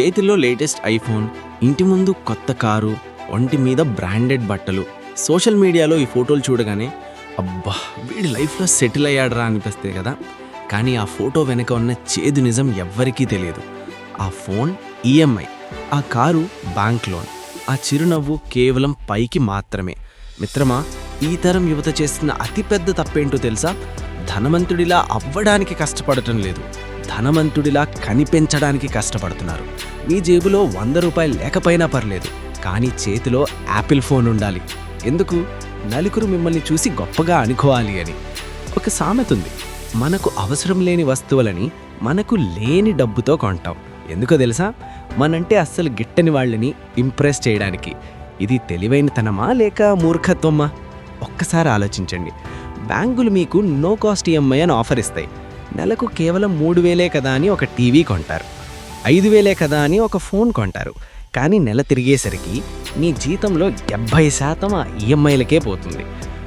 చేతిలో latest iPhone ఇంటి ముందు కొత్త కారు ఒంటి మీద బ్రాండెడ్ బట్టలు. సోషల్ మీడియాలో ఈ ఫోటోలు చూడగానే అబ్బా వీడి లైఫ్లో సెటిల్ అయ్యాడరా అనిపిస్తే కదా. కానీ ఆ ఫోటో వెనక ఉన్న చేదు నిజం ఎవ్వరికీ తెలియదు. ఆ ఫోన్ ఈఎంఐ ఆ కారు బ్యాంక్ లోన్ ఆ చిరునవ్వు కేవలం పైకి మాత్రమే. మిత్రమా ఈ తరం యువత చేస్తున్న అతిపెద్ద తప్పేంటో తెలుసా? ధనవంతుడిలా అవ్వడానికి కష్టపడటం లేదు. ధనవంతుడిలా కనిపించడానికి కష్టపడుతున్నారు. మీ జేబులో వంద రూపాయలు లేకపోయినా పర్లేదు కానీ చేతిలో యాపిల్ ఫోన్ ఉండాలి. ఎందుకు? నలుగురు మిమ్మల్ని చూసి గొప్పగా అనుకోవాలి అని. ఒక సామెత ఉంది. మనకు అవసరం లేని వస్తువులని మనకు లేని డబ్బుతో కొంటాం. ఎందుకో తెలుసా? మనంటే అస్సలు గిట్టని వాళ్ళని ఇంప్రెస్ చేయడానికి. ఇది తెలివైనతనమా లేక మూర్ఖత్వమా? ఒక్కసారి ఆలోచించండి. బ్యాంకులు మీకు నో కాస్ట్ ఈఎంఐ అని ఆఫర్ ఇస్తాయి. నెలకు కేవలం మూడు వేలే కదా అని ఒక టీవీ కొంటారు. ఐదు వేలే కదా అని ఒక ఫోన్ కొంటారు. కానీ నెల తిరిగేసరికి మీ జీతంలో డెబ్భై శాతం ఆ ఈఎంఐలకే పోతుంది.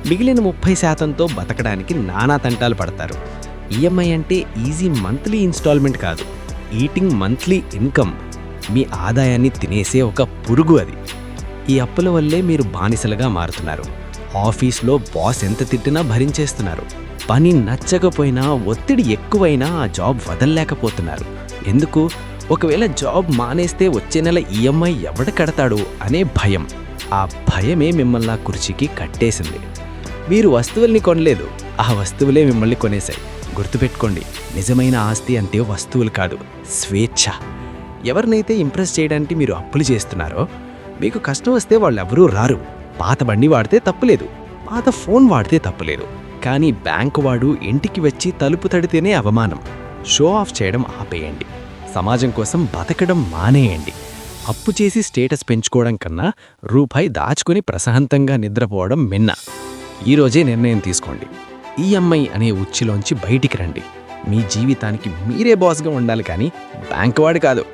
మిగిలిన ముప్పై శాతంతో బతకడానికి నానా తంటాలు పడతారు. ఈఎంఐ అంటే ఈజీ మంత్లీ ఇన్స్టాల్మెంట్ కాదు. Eating monthly income. మీ ఆదాయాన్ని తినేసే ఒక పురుగు అది. ఈ అప్పుల వల్లే మీరు బానిసలుగా మారుతున్నారు. ఆఫీస్లో బాస్ ఎంత తిట్టినా భరించేస్తున్నారు. పని నచ్చకపోయినా ఒత్తిడి ఎక్కువైనా ఆ జాబ్ వదలలేకపోతున్నారు. ఎందుకు? ఒకవేళ జాబ్ మానేస్తే వచ్చే నెల ఈఎంఐ ఎవడ కడతాడు అనే భయం. ఆ భయమే మిమ్మల్ని ఆ కుర్చీకి కట్టేసింది. మీరు వస్తువుల్ని కొనలేదు. ఆ వస్తువులే మిమ్మల్ని కొనేశాయి. గుర్తుపెట్టుకోండి నిజమైన ఆస్తి అంటే వస్తువులు కాదు స్వేచ్ఛ. ఎవరినైతే ఇంప్రెస్ చేయడానికి మీరు అప్పులు చేస్తున్నారో మీకు కష్టం వస్తే వాళ్ళు ఎవరూ రారు. పాత బండి వాడితే తప్పులేదు. పాత ఫోన్ వాడితే తప్పులేదు. కానీ బ్యాంకు వాడు ఇంటికి వచ్చి తలుపు తడితేనే అవమానం. షో ఆఫ్ చేయడం ఆపేయండి. సమాజం కోసం బతకడం మానేయండి. అప్పు చేసి స్టేటస్ పెంచుకోవడం కన్నా రూపాయి దాచుకుని ప్రశాంతంగా నిద్రపోవడం మిన్న. ఈరోజే నిర్ణయం తీసుకోండి. ఈఎంఐ అనే ఉచ్చిలోంచి బయటికి రండి. మీ జీవితానికి మీరే బాస్గా ఉండాలి కానీ బ్యాంక్ వాడు కాదు.